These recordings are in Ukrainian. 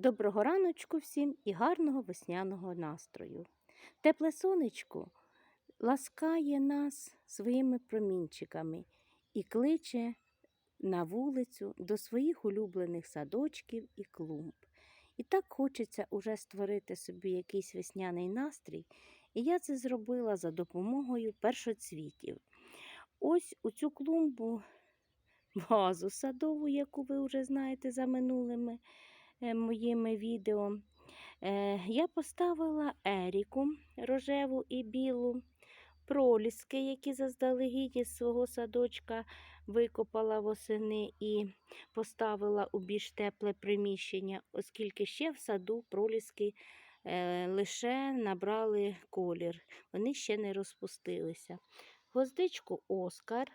Доброго раночку всім і гарного весняного настрою. Тепле сонечко ласкає нас своїми промінчиками і кличе на вулицю до своїх улюблених садочків і клумб. І так хочеться уже створити собі якийсь весняний настрій, і я це зробила за допомогою першоцвітів. Ось у цю клумбу вазу садову, яку ви вже знаєте за минулими моїми відео. Е, Я поставила еріку рожеву і білу, проліски, які заздалегідь із свого садочка викопала восени і поставила у більш тепле приміщення, оскільки ще в саду проліски е, лише набрали колір, вони ще не розпустилися. Гвоздичку Оскар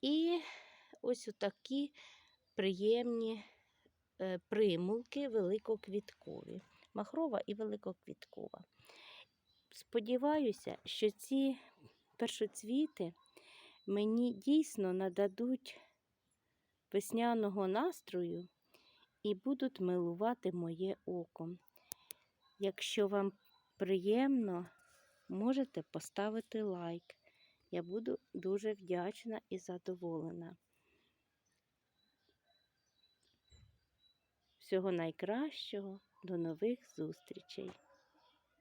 і ось такі приємні е, примулки великоквіткові, махрова і великоквіткова. Сподіваюся, що ці першоцвіти мені дійсно нададуть весняного настрою і будуть милувати моє око. Якщо вам приємно, можете поставити лайк. Я буду дуже вдячна і задоволена. Всього найкращого, до нових зустрічей!